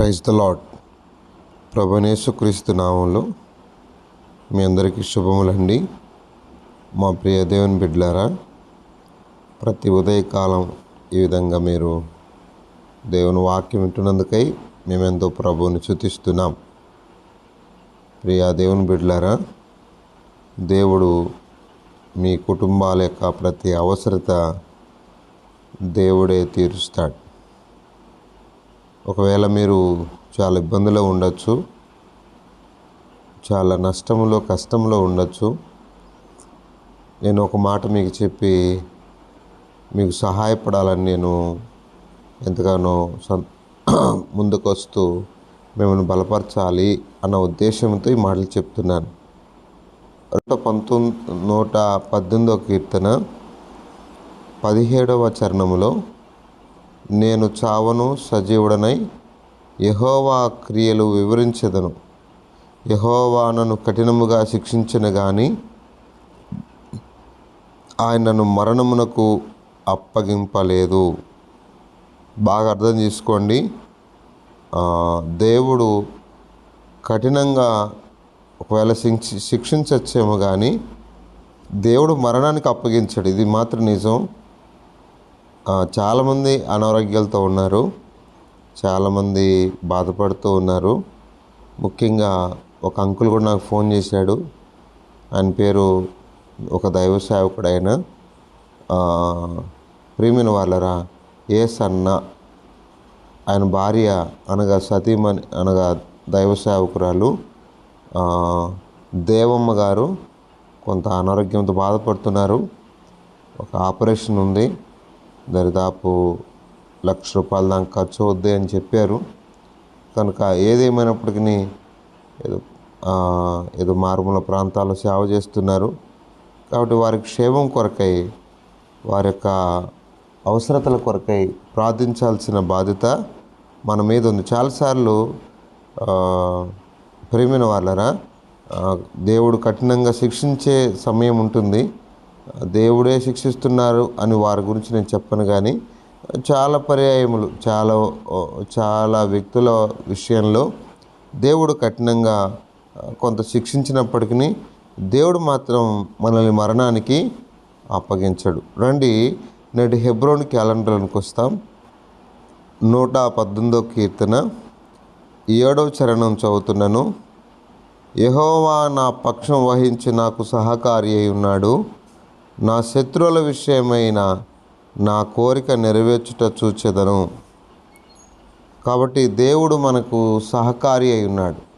Praise the lord ప్రభనేసుక్రీస్తు నామంలో మీ అందరికీ శుభములండి. మా ప్రియ దేవుని బిడ్లారా ప్రతి ఉదయకాలం ఈ విధంగా మీరు దేవుని వాక్యం వింటున్నందుకై మేమెంతో ప్రభువుని చుతిస్తున్నాం ప్రియ దేవుని బిడ్లారా దేవుడు మీ కుటుంబాల యొక్క ప్రతి అవసరత దేవుడే తీరుస్తాడు. ఒకవేళ మీరు చాలా ఇబ్బందిలో ఉండొచ్చు చాలా నష్టంలో కష్టంలో ఉండొచ్చు. నేను ఒక మాట మీకు చెప్పి మీకు సహాయపడాలని నేను ఎంతగానో సం ముందుకు వస్తూ మిమ్మల్ని బలపరచాలి అన్న ఉద్దేశంతో ఈ మాటలు చెప్తున్నాను. నూట పంతొమ్మిది నూట పద్దెనిమిదో కీర్తన పదిహేడవ చరణములో నేను చావను సజీవుడనై యహోవా క్రియలు వివరించదను. యహోవా నన్ను కఠినముగా శిక్షించిన కానీ ఆయనను మరణమునకు అప్పగింపలేదు. బాగా అర్థం చేసుకోండి. దేవుడు కఠినంగా ఒకవేళ శిక్షించచ్చేమో కానీ దేవుడు మరణానికి అప్పగించాడు. ఇది మాత్రం నిజం. చాలామంది అనారోగ్యాలతో ఉన్నారు. చాలామంది బాధపడుతూ ఉన్నారు. ముఖ్యంగా ఒక అంకుల్ కూడా నాకు ఫోన్ చేశాడు. ఆయన పేరు ఒక దైవ సేవకుడు ఆయన ప్రియమైన వాళ్ళరా ఏ సన్న ఆయన భార్య అనగా సతీమణి అనగా దైవ సేవకురాలు. దేవమ్మ గారు కొంత అనారోగ్యంతో బాధపడుతున్నారు. ఒక ఆపరేషన్ ఉంది. దరిదాపు లక్ష రూపాయల దాకా ఖర్చు అవుద్ది అని చెప్పారు. కనుక ఏదేమైనప్పటికీ ఏదో ఏదో మారుమూల ప్రాంతాల్లో సేవ చేస్తున్నారు. కాబట్టి వారి క్షేమం కొరకై వారి యొక్క అవసరతల కొరకై ప్రార్థించాల్సిన బాధ్యత మన మీద ఉంది. చాలాసార్లు ప్రేమిన వాళ్ళరా దేవుడు కఠినంగా శిక్షించే సమయం ఉంటుంది. దేవుడే శిక్షిస్తున్నారు అని వారి గురించి నేను చెప్పను కానీ చాలా పర్యాయములు చాలా చాలా వ్యక్తుల విషయంలో దేవుడు కఠినంగా కొంత శిక్షించినప్పటికీ దేవుడు మాత్రం మనల్ని మరణానికి అప్పగించడు. రండి నేటి హెబ్రోన్ క్యాలెండర్లోకి వస్తాం. నూట పద్దెనిమిదో కీర్తన ఏడవ చరణం చదువుతున్నాను. యహోవా నా పక్షం వహించి నాకు సహకారి అయి ఉన్నాడు. నా శత్రువుల విషయమైన నా కోరిక నెరవేర్చుట చూచెదను. కాబట్టి దేవుడు మనకు సహకారి అయి ఉన్నాడు.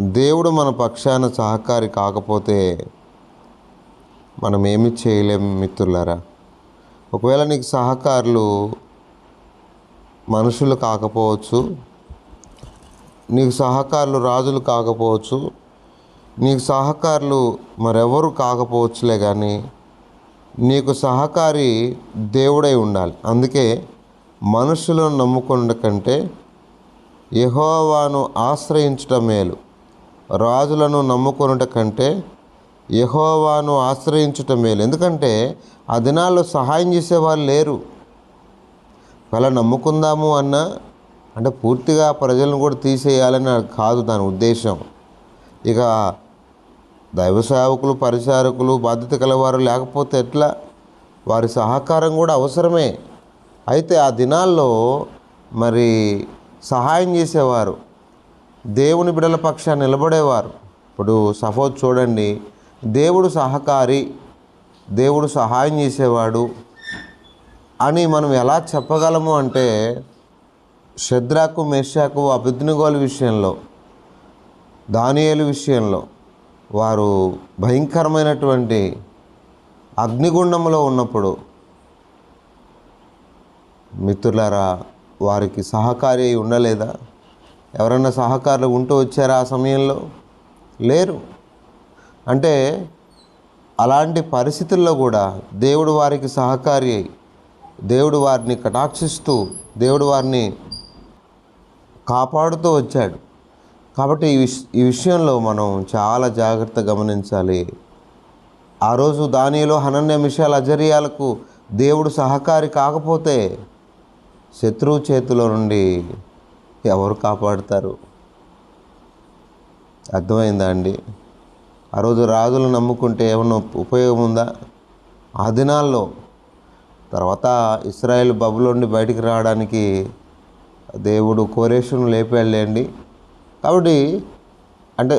దేవుడు మన పక్షాన సహకారి కాకపోతే మనం ఏమి చేయలేం మిత్రులారా. ఒకవేళ నీకు సహకారులు మనుషులు కాకపోవచ్చు నీకు సహకారులు రాజులు కాకపోవచ్చు నీకు సహకారులు మరెవరు కాకపోవచ్చులే కానీ నీకు సహకారి దేవుడై ఉండాలి. అందుకే మనుషులను నమ్ముకున్న కంటే యహోవాను ఆశ్రయించటం మేలు. రాజులను నమ్ముకున్నట కంటే యహోవాను ఆశ్రయించటం మేలు. ఎందుకంటే ఆ దినాల్లో సహాయం చేసేవాళ్ళు లేరు. అలా నమ్ముకుందాము అన్న అంటే పూర్తిగా ప్రజలను కూడా తీసేయాలని కాదు దాని ఉద్దేశం. ఇక దైవ సేవకులు పరిచారకులు బాధ్యత కలవారు లేకపోతే ఎట్లా? వారి సహకారం కూడా అవసరమే. అయితే ఆ దినాల్లో మరి సహాయం చేసేవారు. దేవుని బిడల పక్షాన్ని నిలబడేవారు. ఇప్పుడు సపోజ్ చూడండి దేవుడు సహకారి దేవుడు సహాయం చేసేవాడు అని మనం ఎలా చెప్పగలము అంటే శద్రాకు మెషాకు అభిజ్ఞగోల విషయంలో దానియేలు విషయంలో వారు భయంకరమైనటువంటి అగ్నిగుండంలో ఉన్నప్పుడు మిత్రులారా వారికి సహకారి అయి ఉండలేదా? ఎవరన్నా సహకారులు ఉంటూ వచ్చారా ఆ సమయంలో? లేరు. అంటే అలాంటి పరిస్థితుల్లో కూడా దేవుడు వారికి సహకారి అయి దేవుడు వారిని కటాక్షిస్తూ దేవుడు వారిని కాపాడుతూ వచ్చాడు. కాబట్టి ఈ విష ఈ విషయంలో మనం చాలా జాగ్రత్త గమనించాలి. ఆ రోజు దానిలో హనన్య మిషాల అజరియాలకు దేవుడు సహకారి కాకపోతే శత్రువు చేతిలో నుండి ఎవరు కాపాడుతారు? అర్థమైందా అండి? ఆ రోజు రాజులు నమ్ముకుంటే ఏమన్నా ఉపయోగం ఉందా? ఆ దినాల్లో తర్వాత ఇస్రాయేల్ బబులోండి బయటికి రావడానికి దేవుడు కోరేషును లేపేళ్ళండి కాబట్టి అంటే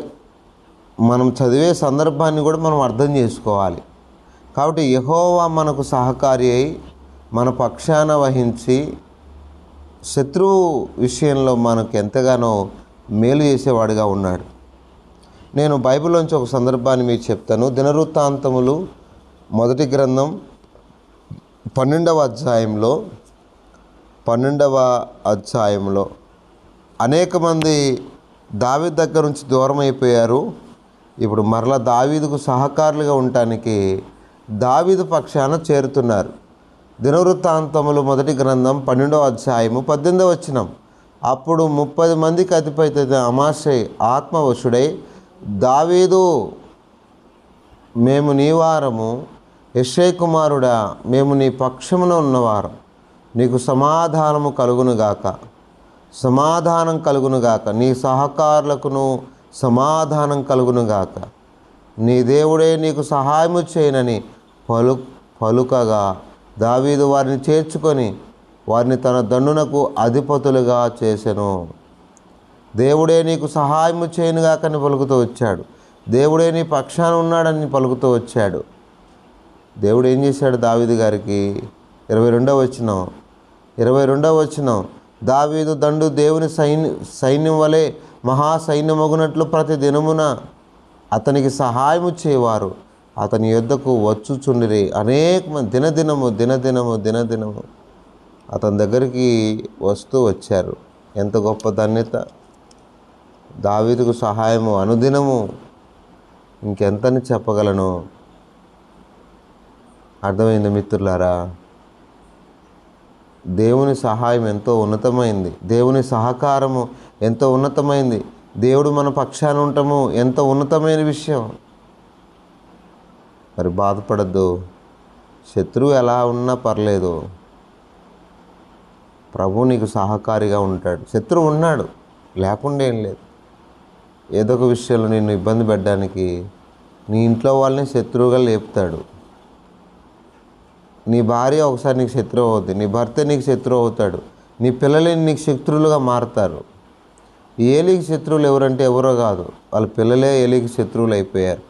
మనం చదివే సందర్భాన్ని కూడా మనం అర్థం చేసుకోవాలి. కాబట్టి యహోవా మనకు సహకారి అయి మన పక్షాన వహించి శత్రువు విషయంలో మనకు ఎంతగానో మేలు చేసేవాడిగా ఉన్నాడు. నేను బైబిల్లోంచి ఒక సందర్భాన్ని మీకు చెప్తాను. దినవృత్తాంతములు మొదటి గ్రంథం పన్నెండవ అధ్యాయంలో పన్నెండవ అధ్యాయంలో అనేక మంది దావీ దగ్గర నుంచి దూరం అయిపోయారు ఇప్పుడు మరలా దావీదుకు సహకారులుగా ఉండటానికి దావీదు పక్షాన చేరుతున్నారు. దినవృత్తాంతములు మొదటి గ్రంథం పన్నెండవ అధ్యాయము పద్దెనిమిదవ వచ్చినం అప్పుడు ముప్పై మందికి అతిపైతే అమాశై ఆత్మవశుడై దావీదు మేము నీ వారము కుమారుడా మేము నీ పక్షమున ఉన్నవారం. నీకు సమాధానము కలుగునుగాక సమాధానం కలుగునుగాక. నీ సహకారులకును సమాధానం కలుగునుగాక. నీ దేవుడే నీకు సహాయము చేయనని పలు పలుకగా దావీదు వారిని చేర్చుకొని వారిని తన దండునకు అధిపతులుగా చేసెను. దేవుడే నీకు సహాయము చేయనుగాకని పలుకుతూ వచ్చాడు. దేవుడే నీ పక్షాన ఉన్నాడని పలుకుతూ వచ్చాడు. దేవుడు ఏం చేశాడు దావీదు గారికి? ఇరవై రెండవ వచ్చినం ఇరవై రెండవ వచ్చినం దావీదు దండు దేవుని సైన్య సైన్యం వలె మహా సైన్యమగునట్లు ప్రతి దినమున అతనికి సహాయము చేయవారు అతని యొద్దకు వచ్చుచుండిరి. అనేక దినదినము దినదినము దినదినము అతని దగ్గరికి వస్తూ వచ్చారు. ఎంత గొప్ప ధన్యత! దావీదుకు సహాయము అనుదినము ఇంకెంతని చెప్పగలను? అర్థమైంది మిత్రులారా? దేవుని సహాయం ఎంతో ఉన్నతమైంది. దేవుని సహకారము ఎంతో ఉన్నతమైంది. దేవుడు మన పక్షాన ఉండటము ఎంత ఉన్నతమైన విషయం. మరి బాధపడద్దు. శత్రువు ఎలా ఉన్నా పర్లేదు. ప్రభు నీకు సహకారిగా ఉంటాడు. శత్రువు ఉన్నాడు. లేకుండా ఏం లేదు. ఏదో ఒక విషయంలో నిన్ను ఇబ్బంది పెట్టడానికి నీ ఇంట్లో వాళ్ళని శత్రువుగా లేపుతాడు. నీ భార్య ఒకసారి నీకు శత్రువు అవుతుంది. నీ భర్త నీకు శత్రువు అవుతాడు. నీ పిల్లలు నీకు శత్రువులుగా మారుతారు. ఏలికి శత్రువులు ఎవరంటే ఎవరో కాదు. వాళ్ళ పిల్లలే ఏలికి శత్రువులు అయిపోయారు.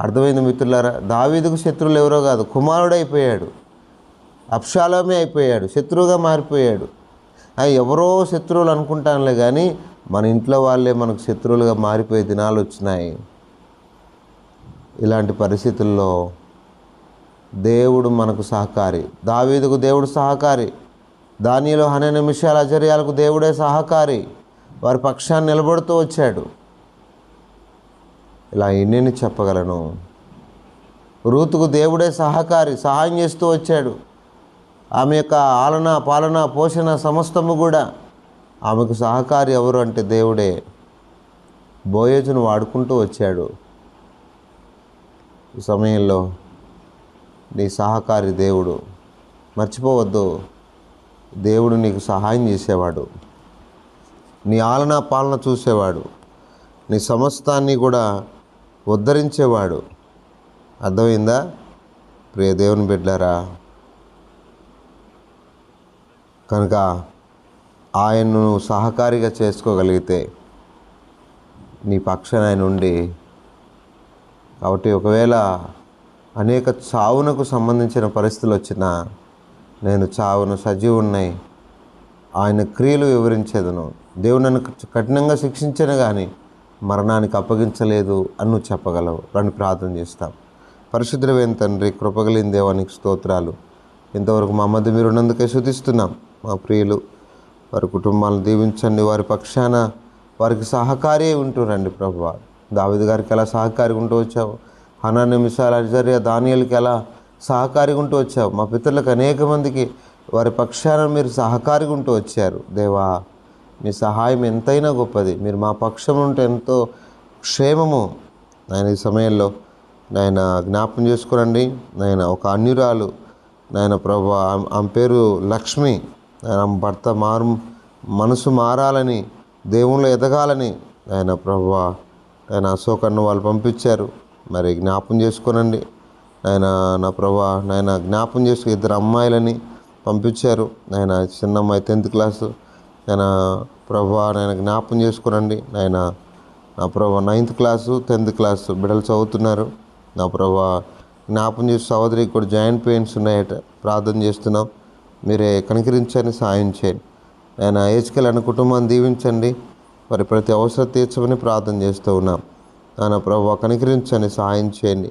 అర్థమైంది మిత్రులారా? దావీదుకు శత్రువులు ఎవరో కాదు. కుమారుడు అయిపోయాడు. అప్షాలమే అయిపోయాడు. శత్రువుగా మారిపోయాడు. ఎవరో శత్రువులు అనుకుంటానులే కానీ మన ఇంట్లో వాళ్ళే మనకు శత్రువులుగా మారిపోయే దినాలు వచ్చినాయి. ఇలాంటి పరిస్థితుల్లో దేవుడు మనకు సహకారి. దావీదుకు దేవుడు సహకారి. దానిలో హనే నిమిషాల అచర్యాలకు దేవుడే సహకారి. వారి పక్షాన్ని నిలబడుతూ వచ్చాడు. ఇలా ఎన్నెన్ని చెప్పగలను? రూతుకు దేవుడే సహకారి సహాయం చేస్తూ వచ్చాడు. ఆమె యొక్క ఆలన పాలన పోషణ సమస్తము కూడా ఆమెకు సహకారి ఎవరు అంటే దేవుడే. బోయేజును వాడుకుంటూ వచ్చాడు. ఈ సమయంలో నీ సహకారి దేవుడు. మర్చిపోవద్దు. దేవుడు నీకు సహాయం చేసేవాడు. నీ ఆలన పాలన చూసేవాడు. నీ సమస్తాన్ని కూడా ఉద్ధరించేవాడు. అర్థమైందా? ప్రియ దేవుని బిడ్డారా కనుక ఆయన్ను సహకారిగా చేసుకోగలిగితే నీ పక్షాన ఆయన ఉండి కాబట్టి ఒకవేళ అనేక చావునకు సంబంధించిన పరిస్థితులు వచ్చినా నేను చావును సజీవున్నాయి ఆయన క్రియలు వివరించేదను. దేవుడు నన్ను కఠినంగా శిక్షించను కానీ మరణానికి అప్పగించలేదు అని నువ్వు చెప్పగలవు. అని ప్రార్థన చేస్తాం. పరిశుద్ధమైన తండ్రి కృపగలిన దేవానికి స్తోత్రాలు. ఇంతవరకు మా మధ్య మీరు ఉన్నందుకే శుతిస్తున్నాం మా ప్రియులు వారి కుటుంబాలను దీవించండి. వారి పక్షాన వారికి సహకారి ఉంటూ రండి ప్రభు దావిద గారికి ఎలా సహకారి ఉంటూ వచ్చావు? హనా నిమిషాలు అజర్య దానియలకి ఎలా సహకారిగా ఉంటూ వచ్చావు. మా పితరులకు అనేక మందికి వారి పక్షాన మీరు సహకారిగా ఉంటూ వచ్చారు. దేవా మీ సహాయం ఎంతైనా గొప్పది. మీరు మా పక్షం ఉంటే ఎంతో క్షేమము. నాయన ఈ సమయంలో నాయన జ్ఞాపం చేసుకురండి నాయన ఒక అన్యురాలు. నాయన ప్రభు ఆమె ఆమె పేరు లక్ష్మి. ఆయన భర్త మారు మనసు మారాలని దేవుళ్ళు ఎదగాలని ఆయన ప్రభు ఆయన అశోకన్ను వాళ్ళు పంపించారు. మరి జ్ఞాపం చేసుకోనండి. ఆయన నా ప్రభా నాయన జ్ఞాపం చేసుకు ఇద్దరు అమ్మాయిలని పంపించారు. ఆయన చిన్న అమ్మాయి టెన్త్ క్లాసు. ఆయన ప్రభా నాయన జ్ఞాపం చేసుకోనండి. నాయన నా ప్రభా నైన్త్ క్లాసు టెన్త్ క్లాసు బిడ్డలు చదువుతున్నారు. నా ప్రభా జ్ఞాపం చేసి సహోదరికి కూడా జాయింట్ పెయిన్స్ ఉన్నాయట. ప్రార్థన చేస్తున్నాం. మీరే కనికరించండి సాయం చేయండి. ఆయన ఏజ్కెల్ కుటుంబాన్ని దీవించండి. మరి ప్రతి అవసరం తీర్చమని ప్రార్థన చేస్తూ ఉన్నాం. నా ప్రభా కనికరించని సహాయం చేయండి.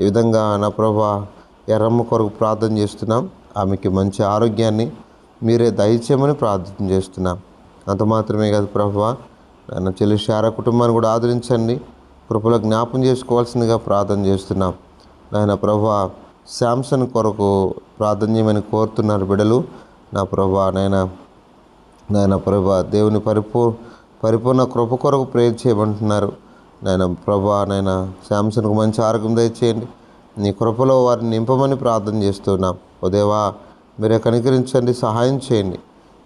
ఈ విధంగా నా ప్రభా ఎర్రమ్మ కొరకు ప్రార్థన చేస్తున్నాం. ఆమెకి మంచి ఆరోగ్యాన్ని మీరే దయచేయమని ప్రార్థన చేస్తున్నాం. అంత మాత్రమే కాదు ప్రభా నా చెల్లి శార కుటుంబాన్ని కూడా ఆదరించండి. కృపలో జ్ఞాపం చేసుకోవాల్సిందిగా ప్రార్థన చేస్తున్నాం. నాయన ప్రభా శాంసన్ కొరకు ప్రార్థన చేయమని కోరుతున్నారు బిడ్డలు నా ప్రభా నాయన నాయన ప్రభా దేవుని పరిపూ పరిపూర్ణ కృప కొరకు ప్రేర్ చేయమంటున్నారు. నాయన ప్రభా నాయన శాంసన్కు మంచి ఆరోగ్యం దయచేయండి. నీ కృపలో వారిని నింపమని ప్రార్థన చేస్తున్నాం. ఓ మీరే కనికరించండి సహాయం చేయండి.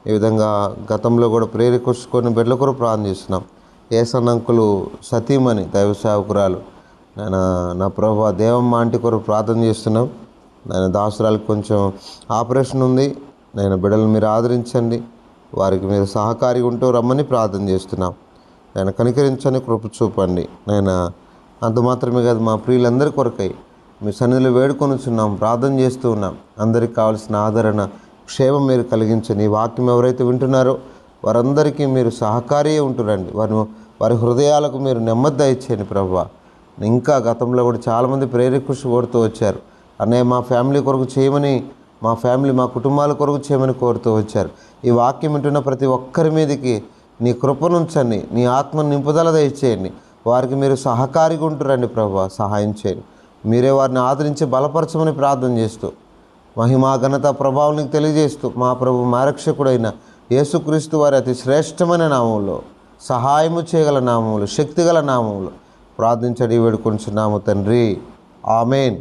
ఈ విధంగా గతంలో కూడా ప్రేరేకొచ్చుకొని బిడ్డల కొరకు ప్రార్థన చేస్తున్నాం. ఏసన్నంకులు సతీమణి దైవ సేవకురాలు. నేను నా ప్రభా దేవమ్మ ఆంటీ కొరకు ప్రార్థన చేస్తున్నాం. నేను దాసురాలకు కొంచెం ఆపరేషన్ ఉంది. నేను బిడ్డలు మీరు ఆదరించండి. వారికి మీరు సహకారి ఉంటూ రమ్మని ప్రార్థన చేస్తున్నాం. నేను కనికరించని కృప చూపండి. నేను అంత మాత్రమే కాదు మా ప్రియులందరి కొరకై మీ సన్నిధిలో వేడుకొనుచున్నాం ప్రార్థన చేస్తూ ఉన్నాం. అందరికి కావాల్సిన ఆదరణ క్షేమం మీరు కలిగించండి. ఈ వాక్యం ఎవరైతే వింటున్నారో వారందరికీ మీరు సహకారి ఉంటురండి. వారి వారి హృదయాలకు మీరు నెమ్మది దయచేయండి ప్రభావ ఇంకా గతంలో కూడా చాలామంది ప్రేరేకృషి కోరుతూ వచ్చారు. అన్నయ్య మా ఫ్యామిలీ కొరకు చేయమని మా ఫ్యామిలీ మా కుటుంబాల కొరకు చేయమని కోరుతూ వచ్చారు. ఈ వాక్యం వింటున్న ప్రతి ఒక్కరి మీదకి నీ కృపనుంచండి నీ ఆత్మ నింపుదల దయచేయండి. వారికి మీరు సహకారిగా ఉంటురండి ప్రభు సహాయం చేయండి. మీరే వారిని ఆదరించి బలపరచమని ప్రార్థన చేస్తూ మహిమా ఘనత ప్రభావానికి తెలియజేస్తూ మా ప్రభు మారక్షకుడైన యేసుక్రీస్తు వారి అతి శ్రేష్టమైన నామంలో సహాయము చేయగల నామములు శక్తిగల నామములు ప్రార్థించడి వేడుకొంచున్నాము తండ్రి. ఆమెన్.